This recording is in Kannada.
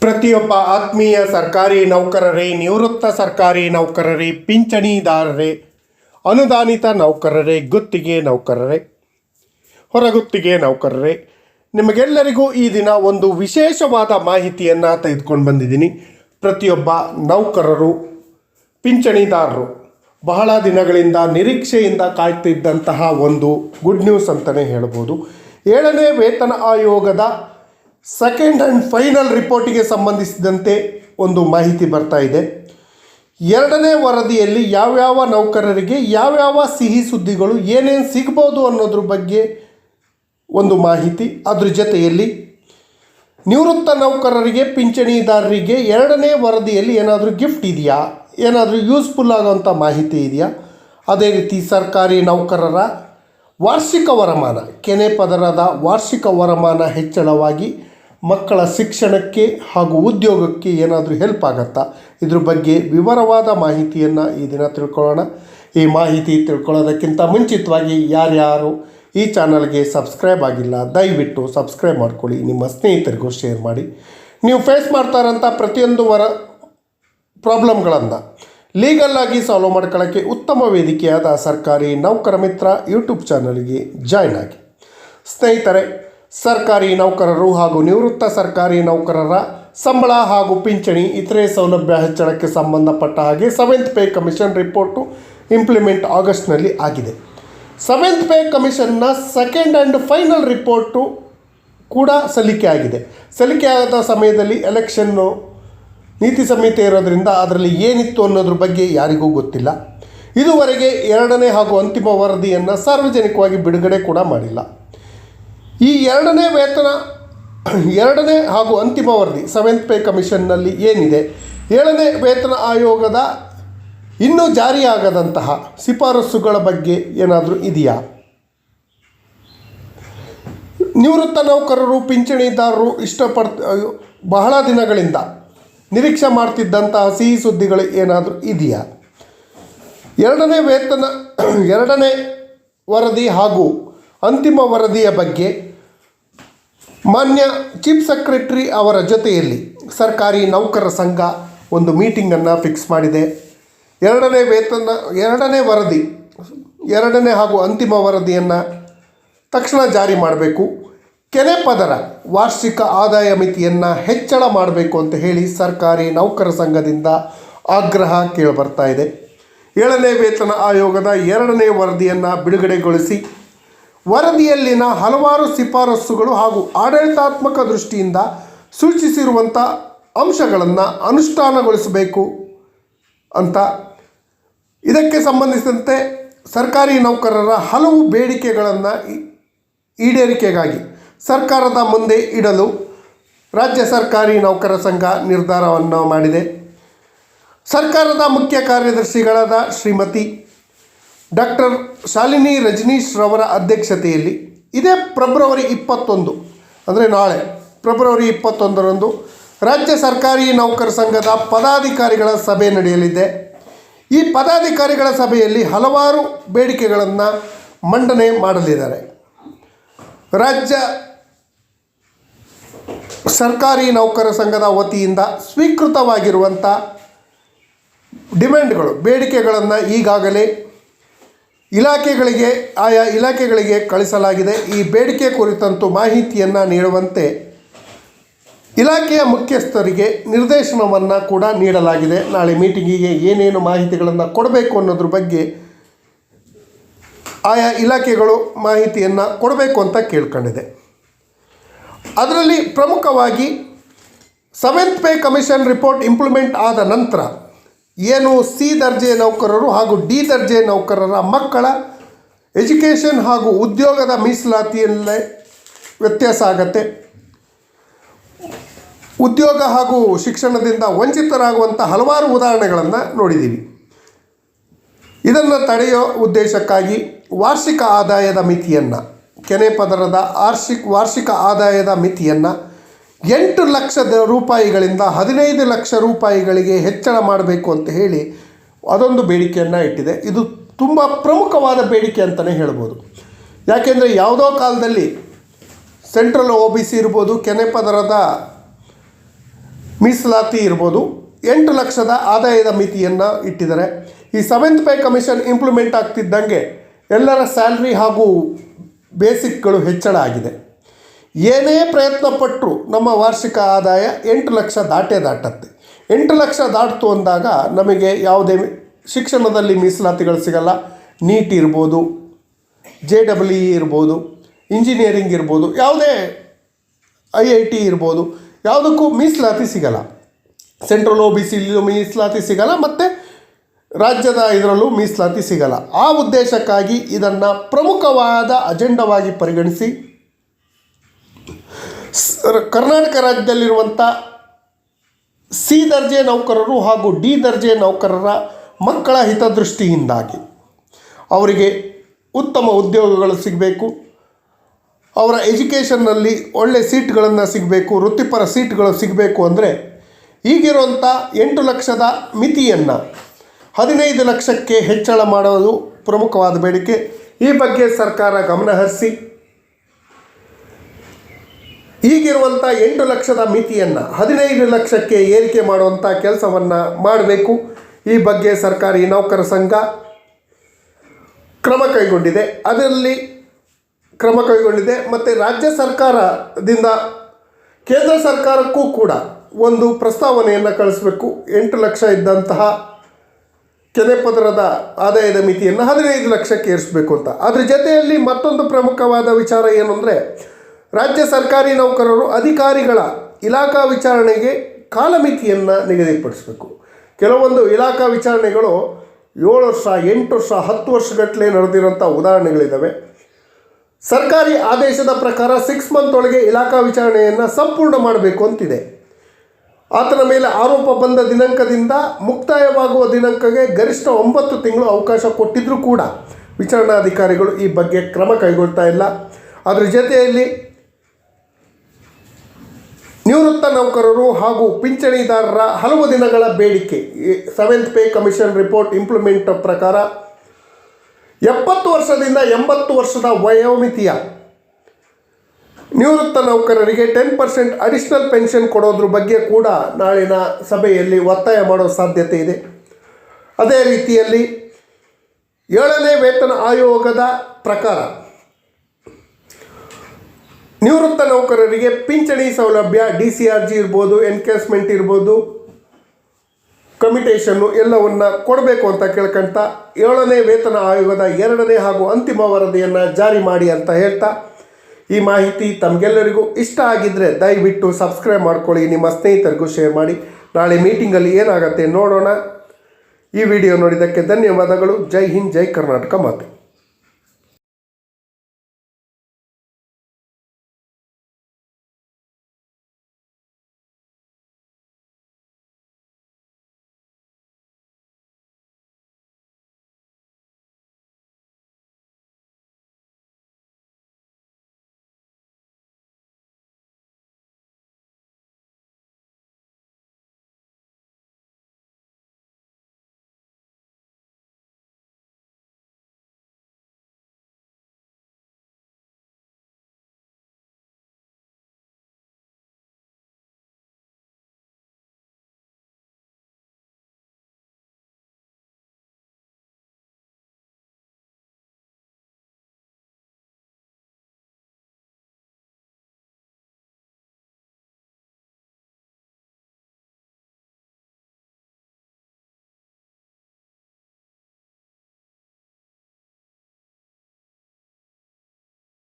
ಪ್ರತಿಯೊಬ್ಬ ಆತ್ಮೀಯ ಸರ್ಕಾರಿ ನೌಕರರೇ, ನಿವೃತ್ತ ಸರ್ಕಾರಿ ನೌಕರರೇ, ಪಿಂಚಣಿದಾರರೇ, ಅನುದಾನಿತ ನೌಕರರೇ, ಗುತ್ತಿಗೆ ನೌಕರರೇ, ಹೊರಗುತ್ತಿಗೆ ನೌಕರರೇ. ನಿಮಗೆಲ್ಲರಿಗೂ ಈ ದಿನ ಒಂದು ವಿಶೇಷವಾದ ಮಾಹಿತಿಯನ್ನು ತೆಗೆದುಕೊಂಡು ಬಂದಿದ್ದೀನಿ. ಪ್ರತಿಯೊಬ್ಬ ನೌಕರರು, ಪಿಂಚಣಿದಾರರು ಬಹಳ ದಿನಗಳಿಂದ ನಿರೀಕ್ಷೆಯಿಂದ ಕಾಯ್ತಿದ್ದಂತಹ ಒಂದು ಗುಡ್ ನ್ಯೂಸ್ ಅಂತಲೇ ಹೇಳ್ಬೋದು. ಏಳನೇ ವೇತನ ಆಯೋಗದ ಸೆಕೆಂಡ್ ಆ್ಯಂಡ್ ಫೈನಲ್ ರಿಪೋರ್ಟಿಗೆ ಸಂಬಂಧಿಸಿದಂತೆ ಒಂದು ಮಾಹಿತಿ ಬರ್ತಾ ಇದೆ. ಎರಡನೇ ವರದಿಯಲ್ಲಿ ಯಾವ್ಯಾವ ನೌಕರರಿಗೆ ಯಾವ್ಯಾವ ಸಿಹಿ ಸುದ್ದಿಗಳು ಏನೇನು ಸಿಗ್ಬೋದು ಅನ್ನೋದ್ರ ಬಗ್ಗೆ ಒಂದು ಮಾಹಿತಿ. ಅದ್ರ ಜೊತೆಯಲ್ಲಿ ನಿವೃತ್ತ ನೌಕರರಿಗೆ, ಪಿಂಚಣಿದಾರರಿಗೆ ಎರಡನೇ ವರದಿಯಲ್ಲಿ ಏನಾದರೂ ಗಿಫ್ಟ್ ಇದೆಯಾ? ಏನಾದರೂ ಯೂಸ್ಫುಲ್ ಆಗೋವಂಥ ಮಾಹಿತಿ ಇದೆಯಾ? ಅದೇ ರೀತಿ ಸರ್ಕಾರಿ ನೌಕರರ ವಾರ್ಷಿಕ ವರಮಾನ, ಕೆನೆ ಪದರದ ವಾರ್ಷಿಕ ವರಮಾನ ಹೆಚ್ಚಳವಾಗಿ ಮಕ್ಕಳ ಶಿಕ್ಷಣಕ್ಕೆ ಹಾಗೂ ಉದ್ಯೋಗಕ್ಕೆ ಏನಾದರೂ ಹೆಲ್ಪ್ ಆಗತ್ತಾ? ಇದ್ರ ಬಗ್ಗೆ ವಿವರವಾದ ಮಾಹಿತಿಯನ್ನು ಈ ದಿನ ತಿಳ್ಕೊಳ್ಳೋಣ. ಈ ಮಾಹಿತಿ ತಿಳ್ಕೊಳ್ಳೋದಕ್ಕಿಂತ ಮುಂಚಿತವಾಗಿ ಯಾರ್ಯಾರು ಈ ಚಾನಲ್ಗೆ ಸಬ್ಸ್ಕ್ರೈಬ್ ಆಗಿಲ್ಲ, ದಯವಿಟ್ಟು ಸಬ್ಸ್ಕ್ರೈಬ್ ಮಾಡ್ಕೊಳ್ಳಿ. ನಿಮ್ಮ ಸ್ನೇಹಿತರಿಗೂ ಶೇರ್ ಮಾಡಿ. ನೀವು ಫೇಸ್ ಮಾಡ್ತಾ ಇರೋಂಥ ಪ್ರತಿಯೊಂದು ವರ ಪ್ರಾಬ್ಲಮ್ಗಳನ್ನು ಲೀಗಲ್ಲಾಗಿ ಸಾಲ್ವ್ ಮಾಡ್ಕೊಳ್ಳೋಕ್ಕೆ ಉತ್ತಮ ವೇದಿಕೆಯಾದ ಸರ್ಕಾರಿ ನೌಕರ ಮಿತ್ರ ಯೂಟ್ಯೂಬ್ ಚಾನಲ್ಗೆ ಜಾಯ್ನ್ ಆಗಿ. ಸ್ನೇಹಿತರೆ ಸರ್ಕಾರಿ ನೌಕರರು ಹಾಗೂ ನಿವೃತ್ತ ಸರ್ಕಾರಿ ನೌಕರರ ಸಂಬಳ ಹಾಗೂ ಪಿಂಚಣಿ ಇತರೆ ಸೌಲಭ್ಯ ಹೆಚ್ಚಳಕ್ಕೆ ಸಂಬಂಧಪಟ್ಟ ಹಾಗೆ seventh pay commission report implement ಆಗಸ್ಟ್ನಲ್ಲಿ ಆಗಿದೆ. ಸೆವೆಂತ್ ಪೇ ಕಮಿಷನ್ನ ಸೆಕೆಂಡ್ ಆ್ಯಂಡ್ ಫೈನಲ್ ರಿಪೋರ್ಟು ಕೂಡ ಸಲ್ಲಿಕೆ ಆಗಿದೆ. ಸಲ್ಲಿಕೆ ಆದ ಸಮಯದಲ್ಲಿ ಎಲೆಕ್ಷನ್ನು ನೀತಿ ಸಂಹಿತೆ ಇರೋದರಿಂದ ಅದರಲ್ಲಿ ಏನಿತ್ತು ಅನ್ನೋದ್ರ ಬಗ್ಗೆ ಯಾರಿಗೂ ಗೊತ್ತಿಲ್ಲ. ಇದುವರೆಗೆ ಎರಡನೇ ಹಾಗೂ ಅಂತಿಮ ವರದಿಯನ್ನು ಸಾರ್ವಜನಿಕವಾಗಿ ಬಿಡುಗಡೆ ಕೂಡ ಮಾಡಿಲ್ಲ. ಈ ಎರಡನೇ ವೇತನ, ಎರಡನೇ ಹಾಗೂ ಅಂತಿಮ ವರದಿ ಸೆವೆಂತ್ ಪೇ ಕಮಿಷನ್ನಲ್ಲಿ ಏನಿದೆ? ಏಳನೇ ವೇತನ ಆಯೋಗದ ಇನ್ನೂ ಜಾರಿಯಾಗದಂತಹ ಶಿಫಾರಸುಗಳ ಬಗ್ಗೆ ಏನಾದರೂ ಇದೆಯಾ? ನಿವೃತ್ತ ನೌಕರರು, ಪಿಂಚಣಿದಾರರು ಇಷ್ಟಪಡ್ ಬಹಳ ದಿನಗಳಿಂದ ನಿರೀಕ್ಷೆ ಮಾಡ್ತಿದ್ದಂತಹ ಸಿಹಿ ಸುದ್ದಿಗಳು ಏನಾದರೂ ಇದೆಯಾ? ಎರಡನೇ ವೇತನ, ಎರಡನೇ ವರದಿ ಹಾಗೂ ಅಂತಿಮ ವರದಿಯ ಬಗ್ಗೆ ಮಾನ್ಯ ಚೀಫ್ ಸೆಕ್ರೆಟರಿ ಅವರ ಜೊತೆಯಲ್ಲಿ ಸರ್ಕಾರಿ ನೌಕರರ ಸಂಘ ಒಂದು ಮೀಟಿಂಗನ್ನು ಫಿಕ್ಸ್ ಮಾಡಿದೆ. ಎರಡನೇ ವೇತನ, ಎರಡನೇ ವರದಿ, ಎರಡನೇ ಹಾಗೂ ಅಂತಿಮ ವರದಿಯನ್ನು ತಕ್ಷಣ ಜಾರಿ ಮಾಡಬೇಕು. ಕೆನೆ ಪದರ ವಾರ್ಷಿಕ ಆದಾಯ ಮಿತಿಯನ್ನು ಹೆಚ್ಚಳ ಮಾಡಬೇಕು ಅಂತ ಹೇಳಿ ಸರ್ಕಾರಿ ನೌಕರ ಸಂಘದಿಂದ ಆಗ್ರಹ ಕೇಳಿಬರ್ತಾ ಇದೆ. ಏಳನೇ ವೇತನ ಆಯೋಗದ ಎರಡನೇ ವರದಿಯನ್ನು ಬಿಡುಗಡೆಗೊಳಿಸಿ ವರದಿಯಲ್ಲಿನ ಹಲವಾರು ಶಿಫಾರಸ್ಸುಗಳು ಹಾಗೂ ಆಡಳಿತಾತ್ಮಕ ದೃಷ್ಟಿಯಿಂದ ಸೂಚಿಸಿರುವಂಥ ಅಂಶಗಳನ್ನು ಅನುಷ್ಠಾನಗೊಳಿಸಬೇಕು ಅಂತ. ಇದಕ್ಕೆ ಸಂಬಂಧಿಸಿದಂತೆ ಸರ್ಕಾರಿ ನೌಕರರ ಹಲವು ಬೇಡಿಕೆಗಳನ್ನು ಈಡೇರಿಕೆಗಾಗಿ ಸರ್ಕಾರದ ಮುಂದೆ ಇಡಲು ರಾಜ್ಯ ಸರ್ಕಾರಿ ನೌಕರ ಸಂಘ ನಿರ್ಧಾರವನ್ನು ಮಾಡಿದೆ. ಸರ್ಕಾರದ ಮುಖ್ಯ ಕಾರ್ಯದರ್ಶಿಗಳಾದ ಶ್ರೀಮತಿ ಡಾಕ್ಟರ್ ಶಾಲಿನಿ ರಜನೀಶ್ ರವರ ಅಧ್ಯಕ್ಷತೆಯಲ್ಲಿ ಇದೇ ಫೆಬ್ರವರಿ ಇಪ್ಪತ್ತೊಂದು, ಅಂದರೆ ನಾಳೆ ಫೆಬ್ರವರಿ ಇಪ್ಪತ್ತೊಂದರಂದು ರಾಜ್ಯ ಸರ್ಕಾರಿ ನೌಕರ ಸಂಘದ ಪದಾಧಿಕಾರಿಗಳ ಸಭೆ ನಡೆಯಲಿದೆ. ಈ ಪದಾಧಿಕಾರಿಗಳ ಸಭೆಯಲ್ಲಿ ಹಲವಾರು ಬೇಡಿಕೆಗಳನ್ನು ಮಂಡನೆ ಮಾಡಲಿದ್ದಾರೆ. ರಾಜ್ಯ ಸರ್ಕಾರಿ ನೌಕರ ಸಂಘದ ವತಿಯಿಂದ ಸ್ವೀಕೃತವಾಗಿರುವಂಥ ಡಿಮ್ಯಾಂಡ್ಗಳು, ಬೇಡಿಕೆಗಳನ್ನು ಈಗಾಗಲೇ ಇಲಾಖೆಗಳಿಗೆ, ಆಯಾ ಇಲಾಖೆಗಳಿಗೆ ಕಳಿಸಲಾಗಿದೆ. ಈ ಬೇಡಿಕೆ ಕುರಿತಂತೂ ಮಾಹಿತಿಯನ್ನು ನೀಡುವಂತೆ ಇಲಾಖೆಯ ಮುಖ್ಯಸ್ಥರಿಗೆ ನಿರ್ದೇಶನವನ್ನು ಕೂಡ ನೀಡಲಾಗಿದೆ. ನಾಳೆ ಮೀಟಿಂಗಿಗೆ ಏನೇನು ಮಾಹಿತಿಗಳನ್ನು ಕೊಡಬೇಕು ಅನ್ನೋದ್ರ ಬಗ್ಗೆ ಆಯಾ ಇಲಾಖೆಗಳು ಮಾಹಿತಿಯನ್ನು ಕೊಡಬೇಕು ಅಂತ ಕೇಳ್ಕೊಂಡಿದೆ. ಅದರಲ್ಲಿ ಪ್ರಮುಖವಾಗಿ seventh pay commission report implement ಆದ ನಂತರ ಏನು ಸಿ ದರ್ಜೆ ನೌಕರರು ಹಾಗೂ ಡಿ ದರ್ಜೆ ನೌಕರರ ಮಕ್ಕಳ ಎಜುಕೇಷನ್ ಹಾಗೂ ಉದ್ಯೋಗದ ಮೀಸಲಾತಿಯಲ್ಲೇ ವ್ಯತ್ಯಾಸ ಆಗತ್ತೆ. ಉದ್ಯೋಗ ಹಾಗೂ ಶಿಕ್ಷಣದಿಂದ ವಂಚಿತರಾಗುವಂಥ ಹಲವಾರು ಉದಾಹರಣೆಗಳನ್ನು ನೋಡಿದ್ದೀವಿ ಇದನ್ನು ತಡೆಯೋ ಉದ್ದೇಶಕ್ಕಾಗಿ ವಾರ್ಷಿಕ ಆದಾಯದ ಮಿತಿಯನ್ನು, ಕೆನೆ ಪದರದ ಆರ್ಷಿಕ್ ವಾರ್ಷಿಕ ಆದಾಯದ ಮಿತಿಯನ್ನು ಎಂಟು ಲಕ್ಷದ ರೂಪಾಯಿಗಳಿಂದ ಹದಿನೈದು ಲಕ್ಷ ರೂಪಾಯಿಗಳಿಗೆ ಹೆಚ್ಚಳ ಮಾಡಬೇಕು ಅಂತ ಹೇಳಿ ಅದೊಂದು ಬೇಡಿಕೆಯನ್ನು ಇಟ್ಟಿದೆ. ಇದು ತುಂಬ ಪ್ರಮುಖವಾದ ಬೇಡಿಕೆ ಅಂತಲೇ ಹೇಳ್ಬೋದು. ಯಾಕೆಂದರೆ ಯಾವುದೋ ಕಾಲದಲ್ಲಿ ಸೆಂಟ್ರಲ್ ಒ ಬಿ ಸಿ ಇರ್ಬೋದು ಕೆನೆಪದರದ ಮೀಸಲಾತಿ ಇರ್ಬೋದು, ಎಂಟು ಲಕ್ಷದ ಆದಾಯದ ಮಿತಿಯನ್ನು ಇಟ್ಟಿದ್ದಾರೆ. ಈ ಸೆವೆಂತ್ ಪೇ ಕಮಿಷನ್ ಇಂಪ್ಲಿಮೆಂಟ್ ಆಗ್ತಿದ್ದಂಗೆ ಎಲ್ಲರ ಸ್ಯಾಲ್ರಿ ಹಾಗೂ ಬೇಸಿಕ್ಗಳು ಹೆಚ್ಚಳ ಆಗಿದೆ. ಏನೇ ಪ್ರಯತ್ನ ಪಟ್ಟರು ನಮ್ಮ ವಾರ್ಷಿಕ ಆದಾಯ ಎಂಟು ಲಕ್ಷ ದಾಟೇ ದಾಟತ್ತೆ. ಎಂಟು ಲಕ್ಷ ದಾಟ್ತು ಅಂದಾಗ ನಮಗೆ ಯಾವುದೇ ಶಿಕ್ಷಣದಲ್ಲಿ ಮೀಸಲಾತಿಗಳು ಸಿಗಲ್ಲ. ನೀಟ್ ಇರ್ಬೋದು ಜೆ ಡಬ್ಲ್ಯೂ ಇ ಇರ್ಬೋದು ಇಂಜಿನಿಯರಿಂಗ್ ಇರ್ಬೋದು, ಯಾವುದೇ ಐ ಐ ಟಿ ಇರ್ಬೋದು, ಯಾವುದಕ್ಕೂ ಮೀಸಲಾತಿ ಸಿಗಲ್ಲ. ಸೆಂಟ್ರಲ್ ಒ ಬಿ ಸಿ ಮೀಸಲಾತಿ ಸಿಗಲ್ಲ ಮತ್ತು ರಾಜ್ಯದ ಇದರಲ್ಲೂ ಮೀಸಲಾತಿ ಸಿಗಲ್ಲ. ಆ ಉದ್ದೇಶಕ್ಕಾಗಿ ಇದನ್ನು ಪ್ರಮುಖವಾದ ಅಜೆಂಡವಾಗಿ ಪರಿಗಣಿಸಿ ಕರ್ನಾಟಕ ರಾಜ್ಯದಲ್ಲಿರುವಂಥ ಸಿ ದರ್ಜೆ ನೌಕರರು ಹಾಗೂ ಡಿ ದರ್ಜೆ ನೌಕರರ ಮಕ್ಕಳ ಹಿತದೃಷ್ಟಿಯಿಂದಾಗಿ ಅವರಿಗೆ ಉತ್ತಮ ಉದ್ಯೋಗಗಳು ಸಿಗಬೇಕು. ಅವರ ಎಜುಕೇಷನ್ನಲ್ಲಿ ಒಳ್ಳೆ ಸೀಟ್ಗಳನ್ನು ಸಿಗಬೇಕು, ವೃತ್ತಿಪರ ಸೀಟ್ಗಳು ಸಿಗಬೇಕು ಅಂದರೆ ಈಗಿರುವಂಥ ಎಂಟು ಲಕ್ಷದ ಮಿತಿಯನ್ನು ಹದಿನೈದು ಲಕ್ಷಕ್ಕೆ ಹೆಚ್ಚಳ ಮಾಡೋದು ಪ್ರಮುಖವಾದ ಬೇಡಿಕೆ. ಈ ಬಗ್ಗೆ ಸರ್ಕಾರ ಗಮನಹರಿಸಿ ಈಗಿರುವಂಥ ಎಂಟು ಲಕ್ಷದ ಮಿತಿಯನ್ನು ಹದಿನೈದು ಲಕ್ಷಕ್ಕೆ ಏರಿಕೆ ಮಾಡುವಂಥ ಕೆಲಸವನ್ನು ಮಾಡಬೇಕು. ಈ ಬಗ್ಗೆ ಸರ್ಕಾರಿ ನೌಕರ ಸಂಘ ಕ್ರಮ ಕೈಗೊಂಡಿದೆ. ಅದರಲ್ಲಿ ಕ್ರಮ ಕೈಗೊಂಡಿದೆ. ಮತ್ತು ರಾಜ್ಯ ಸರ್ಕಾರದಿಂದ ಕೇಂದ್ರ ಸರ್ಕಾರಕ್ಕೂ ಕೂಡ ಒಂದು ಪ್ರಸ್ತಾವನೆಯನ್ನು ಕಳಿಸಬೇಕು. ಎಂಟು ಲಕ್ಷ ಇದ್ದಂತಹ ಕೆನೆ ಪದರದ ಆದಾಯದ ಮಿತಿಯನ್ನು ಹದಿನೈದು ಲಕ್ಷಕ್ಕೆ ಏರಿಸಬೇಕು ಅಂತ. ಅದ್ರ ಜೊತೆಯಲ್ಲಿ ಮತ್ತೊಂದು ಪ್ರಮುಖವಾದ ವಿಚಾರ ಏನು ರಾಜ್ಯ ಸರ್ಕಾರಿ ನೌಕರರು ಅಧಿಕಾರಿಗಳ ಇಲಾಖಾ ವಿಚಾರಣೆಗೆ ಕಾಲಮಿತಿಯನ್ನು ನಿಗದಿಪಡಿಸಬೇಕು. ಕೆಲವೊಂದು ಇಲಾಖಾ ವಿಚಾರಣೆಗಳು ಏಳು ವರ್ಷ, ಎಂಟು ವರ್ಷ, ಹತ್ತು ವರ್ಷಗಟ್ಟಲೆ ನಡೆದಿರುವಂಥ ಉದಾಹರಣೆಗಳಿದ್ದಾವೆ ಸರ್ಕಾರಿ ಆದೇಶದ ಪ್ರಕಾರ ಸಿಕ್ಸ್ ಮಂತ್ ಒಳಗೆ ಇಲಾಖಾ ವಿಚಾರಣೆಯನ್ನು ಸಂಪೂರ್ಣ ಮಾಡಬೇಕು ಅಂತಿದೆ. ಆತನ ಮೇಲೆ ಆರೋಪ ಬಂದ ದಿನಾಂಕದಿಂದ ಮುಕ್ತಾಯವಾಗುವ ದಿನಾಂಕಕ್ಕೆ ಗರಿಷ್ಠ ಒಂಬತ್ತು ತಿಂಗಳು ಅವಕಾಶ ಕೊಟ್ಟಿದ್ದರೂ ಕೂಡ ವಿಚಾರಣಾಧಿಕಾರಿಗಳು ಈ ಬಗ್ಗೆ ಕ್ರಮ ಕೈಗೊಳ್ತಾ ಇಲ್ಲ. ಅದರ ಜೊತೆಯಲ್ಲಿ ನಿವೃತ್ತ ನೌಕರರು ಹಾಗೂ ಪಿಂಚಣಿದಾರರ ಹಲವು ದಿನಗಳ ಬೇಡಿಕೆ. Seventh pay commission report implement ಪ್ರಕಾರ ಎಪ್ಪತ್ತು ವರ್ಷದಿಂದ ಎಂಬತ್ತು ವರ್ಷದ ವಯೋಮಿತಿಯ ನಿವೃತ್ತ ನೌಕರರಿಗೆ ಟೆನ್ ಪರ್ಸೆಂಟ್ ಅಡಿಷನಲ್ ಪೆನ್ಷನ್ ಕೊಡೋದ್ರ ಬಗ್ಗೆ ಕೂಡ ನಾಳಿನ ಸಭೆಯಲ್ಲಿ ಒತ್ತಾಯ ಮಾಡೋ ಸಾಧ್ಯತೆ ಇದೆ. ಅದೇ ರೀತಿಯಲ್ಲಿ ಏಳನೇ ವೇತನ ಆಯೋಗದ ಪ್ರಕಾರ ನಿವೃತ್ತ ನೌಕರರಿಗೆ ಪಿಂಚಣಿ ಸೌಲಭ್ಯ, ಡಿ ಸಿ ಆರ್ ಜಿ ಇರ್ಬೋದು, ಎನ್ಕೇಸ್ಮೆಂಟ್ ಇರ್ಬೋದು, ಕಮಿಟೇಷನ್ನು ಎಲ್ಲವನ್ನು ಕೊಡಬೇಕು ಅಂತ ಕೇಳ್ಕೊಂತ ಏಳನೇ ವೇತನ ಆಯೋಗದ ಎರಡನೇ ಹಾಗೂ ಅಂತಿಮ ವರದಿಯನ್ನು ಜಾರಿ ಮಾಡಿ ಅಂತ ಹೇಳ್ತಾ ಈ ಮಾಹಿತಿ ತಮಗೆಲ್ಲರಿಗೂ ಇಷ್ಟ ಆಗಿದ್ದರೆ ದಯವಿಟ್ಟು ಸಬ್ಸ್ಕ್ರೈಬ್ ಮಾಡ್ಕೊಳ್ಳಿ, ನಿಮ್ಮ ಸ್ನೇಹಿತರಿಗೂ ಶೇರ್ ಮಾಡಿ. ನಾಳೆ ಮೀಟಿಂಗಲ್ಲಿ ಏನಾಗುತ್ತೆ ನೋಡೋಣ. ಈ ವಿಡಿಯೋ ನೋಡಿದ್ದಕ್ಕೆ ಧನ್ಯವಾದಗಳು. ಜೈ ಹಿಂದ್, ಜೈ ಕರ್ನಾಟಕ ಮಾತು.